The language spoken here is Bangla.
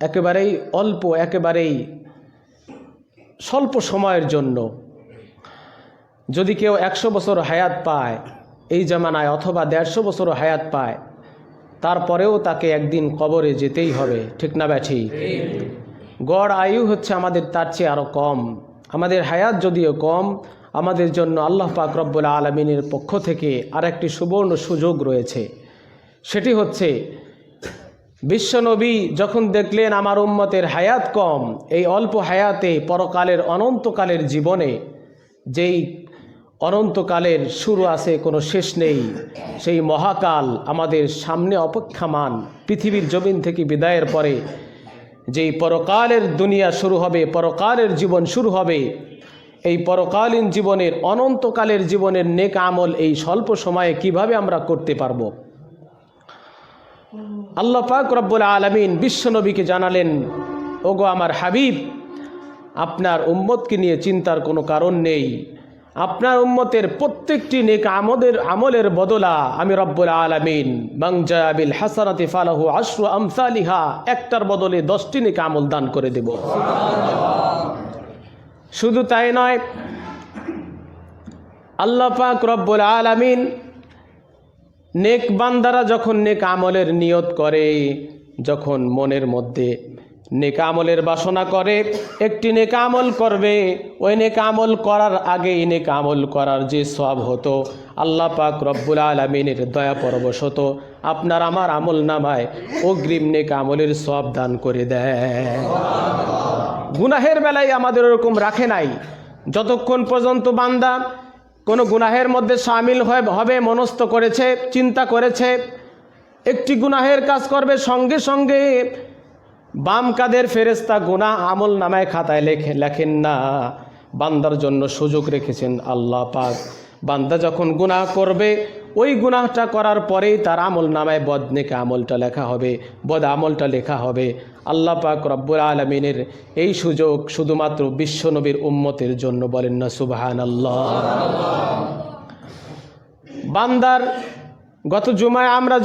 একেবারেই অল্প, একেবারেই স্বল্প সময়ের জন্য। যদি কেউ একশো বছর হায়াত পায় এই জামানায় অথবা দেড়শো বছর হায়াত পায়, তারপরেও তাকে একদিন কবরে যেতেই হবে, ঠিক না ব্যাঠি গড় আয়ু হচ্ছে আমাদের তার চেয়ে আরও কম। আমাদের হায়াত যদিও কম, আমাদের জন্য আল্লাহ পাক রব্বুল আলমিনের পক্ষ থেকে আর একটি সুবর্ণ সুযোগ রয়েছে। সেটি হচ্ছে বিশ্বনবী যখন দেখলেন আমার উম্মতের হায়াত কম, এই অল্প হায়াতে পরকালের অনন্তকালের জীবনে, যেই অনন্তকালের শুরু আছে, কোনো শেষ নেই, সেই মহাকাল আমাদের সামনে অপেক্ষামান, পৃথিবীর জমিন থেকে বিদায়ের পরে, যেই পরকালের দুনিয়া শুরু হবে, পরকালের জীবন শুরু হবে, এই পরকালীন জীবনের অনন্তকালের জীবনের নেক আমল এই স্বল্প সময়ে কীভাবে আমরা করতে পারব? আল্লাহ পাক রব্বুল আলমিন বিশ্বনবীকে জানালেন, ওগো আমার হাবিব, আপনার উম্মতকে নিয়ে চিন্তার কোনো কারণ নেই। আপনার উম্মতের প্রত্যেকটি নেক আমদের, আমলের বদলা আমি রব্বুল আলমিন। বাংজাবিল হাসানাতি ফালাহু আশরু আমসালিহা, একটার বদলে দশটি নেক আমল দান করে দেব। শুধু তাই নয়, আল্লাহ পাক রব্বুল আলমিন নেক বান্দারা যখন নেক আমলের নিয়ত করে, যখন মনের মধ্যে নেক আমলের বাসনা করে, একটি নেক আমল করবে, ওই নেক আমল করার আগেই নেক আমল করার যে সব হতো, আল্লাহ পাক রব্বুল আলমিনের দয়া পরবশত আপনার আমার আমল নামায় অগ্রিম নেক আমলের সব দান করে দেয় গুনাহের বেলায় আমাদের ওরকম রাখে নাই। যতক্ষণ পর্যন্ত বান্দা কোনো গুনাহের মধ্যে সামিল হয়ে হবে, মনস্থ করেছে, চিন্তা করেছে। একটি গুনাহের কাজ করবে, সঙ্গে সঙ্গে বাম কাদের ফেরেস্তা গুনাহ আমল নামায় খাতায় লেখে লেখেন না। বান্দার জন্য সুযোগ রেখেছেন আল্লাহ পাক। বান্দা যখন গুনাহ করবে ওই গুনাহটা করার পরেই তার আমল নামায় বদনেকে আমলটা লেখা হবে, বদ আমলটা লেখা হবে। আল্লাহ পাক রব্বুল আলমিনের এই সুযোগ শুধুমাত্র বিশ্বনবীর উম্মতের জন্য বলেন না সুবাহান আল্লাহ বান্দার, গত জুমায় আমরা